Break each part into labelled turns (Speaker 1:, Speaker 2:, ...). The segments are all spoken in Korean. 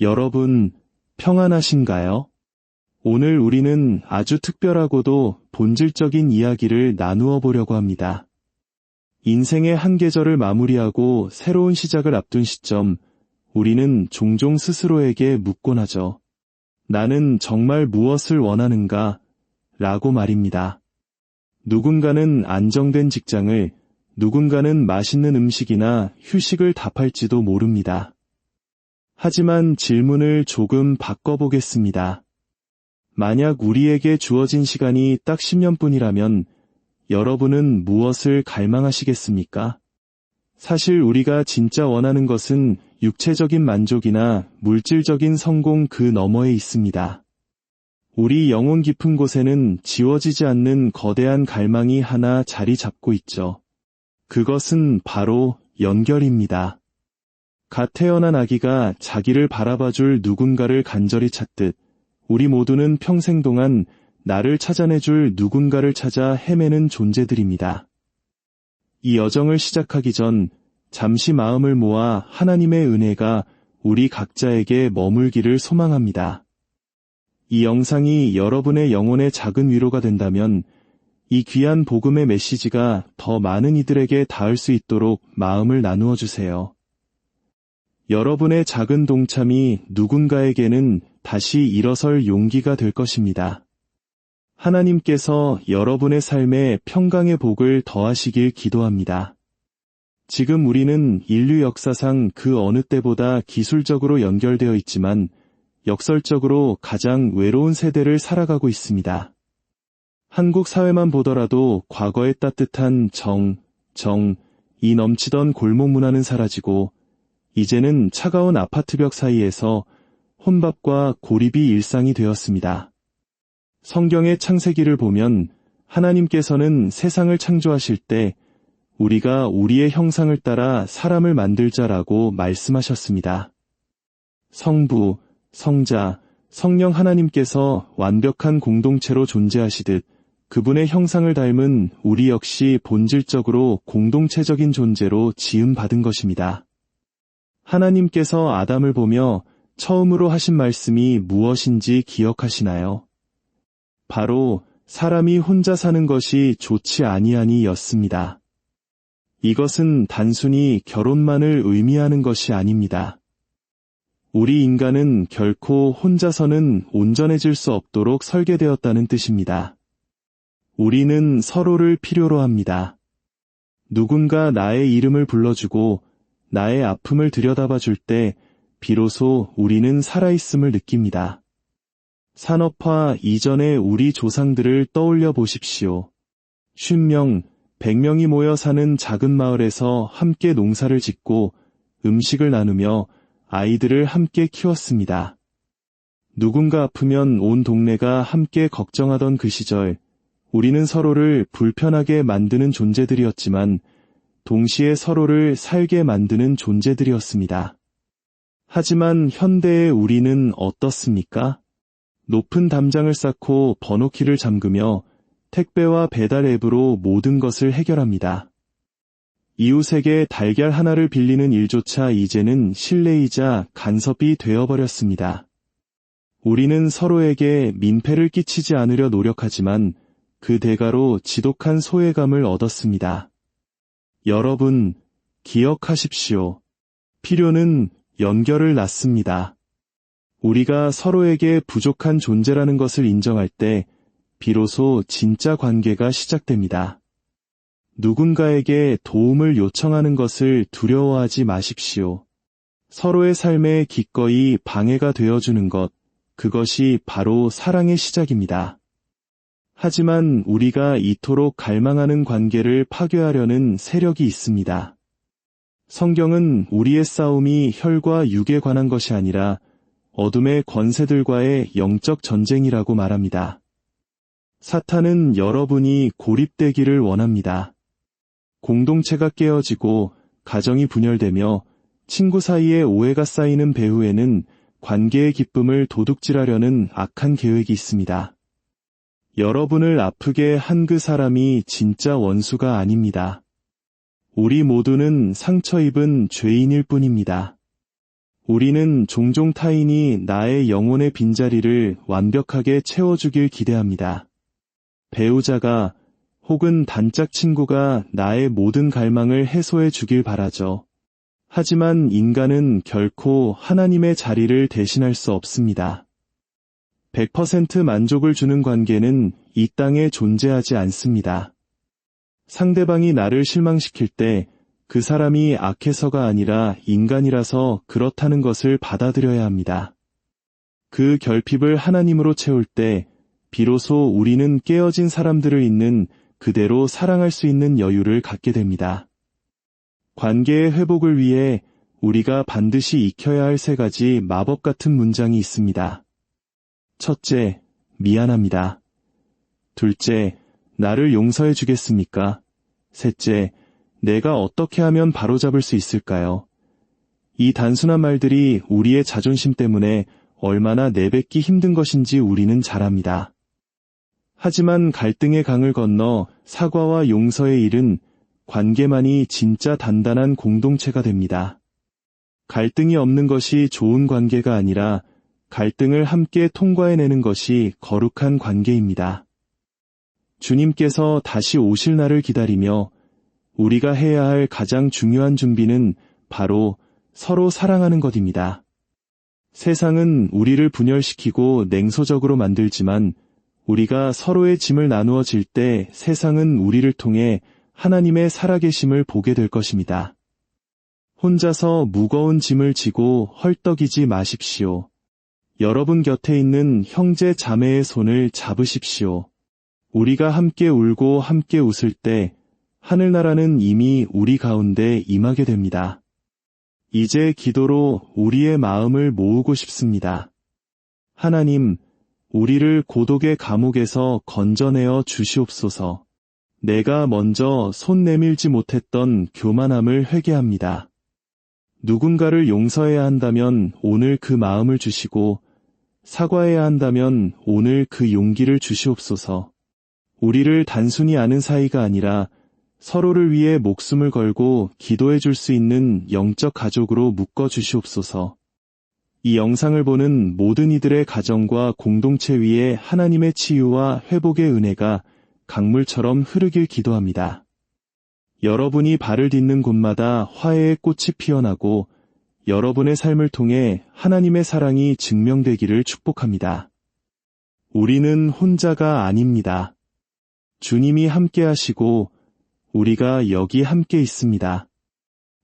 Speaker 1: 여러분, 평안하신가요? 오늘 우리는 아주 특별하고도 본질적인 이야기를 나누어 보려고 합니다. 인생의 한 계절을 마무리하고 새로운 시작을 앞둔 시점, 우리는 종종 스스로에게 묻곤 하죠. 나는 정말 무엇을 원하는가? 라고 말입니다. 누군가는 안정된 직장을, 누군가는 맛있는 음식이나 휴식을 답할지도 모릅니다. 하지만 질문을 조금 바꿔보겠습니다. 만약 우리에게 주어진 시간이 딱 10년뿐이라면 여러분은 무엇을 갈망하시겠습니까? 사실 우리가 진짜 원하는 것은 육체적인 만족이나 물질적인 성공 그 너머에 있습니다. 우리 영혼 깊은 곳에는 지워지지 않는 거대한 갈망이 하나 자리 잡고 있죠. 그것은 바로 연결입니다. 갓 태어난 아기가 자기를 바라봐줄 누군가를 간절히 찾듯 우리 모두는 평생 동안 나를 찾아내줄 누군가를 찾아 헤매는 존재들입니다. 이 여정을 시작하기 전 잠시 마음을 모아 하나님의 은혜가 우리 각자에게 머물기를 소망합니다. 이 영상이 여러분의 영혼의 작은 위로가 된다면 이 귀한 복음의 메시지가 더 많은 이들에게 닿을 수 있도록 마음을 나누어 주세요. 여러분의 작은 동참이 누군가에게는 다시 일어설 용기가 될 것입니다. 하나님께서 여러분의 삶에 평강의 복을 더하시길 기도합니다. 지금 우리는 인류 역사상 그 어느 때보다 기술적으로 연결되어 있지만 역설적으로 가장 외로운 세대를 살아가고 있습니다. 한국 사회만 보더라도 과거의 따뜻한 정, 정, 이 넘치던 골목 문화는 사라지고 이제는 차가운 아파트벽 사이에서 혼밥과 고립이 일상이 되었습니다. 성경의 창세기를 보면 하나님께서는 세상을 창조하실 때 우리가 우리의 형상을 따라 사람을 만들자라고 말씀하셨습니다. 성부, 성자, 성령 하나님께서 완벽한 공동체로 존재하시듯 그분의 형상을 닮은 우리 역시 본질적으로 공동체적인 존재로 지음받은 것입니다. 하나님께서 아담을 보며 처음으로 하신 말씀이 무엇인지 기억하시나요? 바로 사람이 혼자 사는 것이 좋지 아니하니 였습니다. 이것은 단순히 결혼만을 의미하는 것이 아닙니다. 우리 인간은 결코 혼자서는 온전해질 수 없도록 설계되었다는 뜻입니다. 우리는 서로를 필요로 합니다. 누군가 나의 이름을 불러주고 나의 아픔을 들여다봐 줄 때 비로소 우리는 살아있음을 느낍니다. 산업화 이전의 우리 조상들을 떠올려 보십시오. 쉰명, 백명이 모여 사는 작은 마을에서 함께 농사를 짓고 음식을 나누며 아이들을 함께 키웠습니다. 누군가 아프면 온 동네가 함께 걱정하던 그 시절, 우리는 서로를 불편하게 만드는 존재들이었지만 동시에 서로를 살게 만드는 존재들이었습니다. 하지만 현대의 우리는 어떻습니까? 높은 담장을 쌓고 번호키를 잠그며 택배와 배달 앱으로 모든 것을 해결합니다. 이웃에게 달걀 하나를 빌리는 일조차 이제는 실례이자 간섭이 되어버렸습니다. 우리는 서로에게 민폐를 끼치지 않으려 노력하지만 그 대가로 지독한 소외감을 얻었습니다. 여러분, 기억하십시오. 필요는 연결을 낳습니다. 우리가 서로에게 부족한 존재라는 것을 인정할 때 비로소 진짜 관계가 시작됩니다. 누군가에게 도움을 요청하는 것을 두려워하지 마십시오. 서로의 삶에 기꺼이 방해가 되어주는 것, 그것이 바로 사랑의 시작입니다. 하지만 우리가 이토록 갈망하는 관계를 파괴하려는 세력이 있습니다. 성경은 우리의 싸움이 혈과 육에 관한 것이 아니라 어둠의 권세들과의 영적 전쟁이라고 말합니다. 사탄은 여러분이 고립되기를 원합니다. 공동체가 깨어지고 가정이 분열되며 친구 사이에 오해가 쌓이는 배후에는 관계의 기쁨을 도둑질하려는 악한 계획이 있습니다. 여러분을 아프게 한 그 사람이 진짜 원수가 아닙니다. 우리 모두는 상처 입은 죄인일 뿐입니다. 우리는 종종 타인이 나의 영혼의 빈자리를 완벽하게 채워주길 기대합니다. 배우자가 혹은 단짝 친구가 나의 모든 갈망을 해소해 주길 바라죠. 하지만 인간은 결코 하나님의 자리를 대신할 수 없습니다. 100% 만족을 주는 관계는 이 땅에 존재하지 않습니다. 상대방이 나를 실망시킬 때 그 사람이 악해서가 아니라 인간이라서 그렇다는 것을 받아들여야 합니다. 그 결핍을 하나님으로 채울 때 비로소 우리는 깨어진 사람들을 있는 그대로 사랑할 수 있는 여유를 갖게 됩니다. 관계의 회복을 위해 우리가 반드시 익혀야 할 세 가지 마법 같은 문장이 있습니다. 첫째, 미안합니다. 둘째, 나를 용서해 주겠습니까? 셋째, 내가 어떻게 하면 바로잡을 수 있을까요? 이 단순한 말들이 우리의 자존심 때문에 얼마나 내뱉기 힘든 것인지 우리는 잘 압니다. 하지만 갈등의 강을 건너 사과와 용서의 일은 관계만이 진짜 단단한 공동체가 됩니다. 갈등이 없는 것이 좋은 관계가 아니라 갈등을 함께 통과해내는 것이 거룩한 관계입니다. 주님께서 다시 오실 날을 기다리며 우리가 해야 할 가장 중요한 준비는 바로 서로 사랑하는 것입니다. 세상은 우리를 분열시키고 냉소적으로 만들지만 우리가 서로의 짐을 나누어 질 때 세상은 우리를 통해 하나님의 살아계심을 보게 될 것입니다. 혼자서 무거운 짐을 지고 헐떡이지 마십시오. 여러분 곁에 있는 형제 자매의 손을 잡으십시오. 우리가 함께 울고 함께 웃을 때 하늘나라는 이미 우리 가운데 임하게 됩니다. 이제 기도로 우리의 마음을 모으고 싶습니다. 하나님, 우리를 고독의 감옥에서 건져내어 주시옵소서. 내가 먼저 손 내밀지 못했던 교만함을 회개합니다. 누군가를 용서해야 한다면 오늘 그 마음을 주시고 사과해야 한다면 오늘 그 용기를 주시옵소서. 우리를 단순히 아는 사이가 아니라 서로를 위해 목숨을 걸고 기도해 줄 수 있는 영적 가족으로 묶어 주시옵소서. 이 영상을 보는 모든 이들의 가정과 공동체 위에 하나님의 치유와 회복의 은혜가 강물처럼 흐르길 기도합니다. 여러분이 발을 딛는 곳마다 화해의 꽃이 피어나고 여러분의 삶을 통해 하나님의 사랑이 증명되기를 축복합니다. 우리는 혼자가 아닙니다. 주님이 함께 하시고 우리가 여기 함께 있습니다.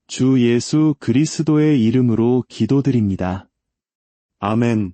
Speaker 1: 주 예수 그리스도의 이름으로 기도드립니다. 아멘.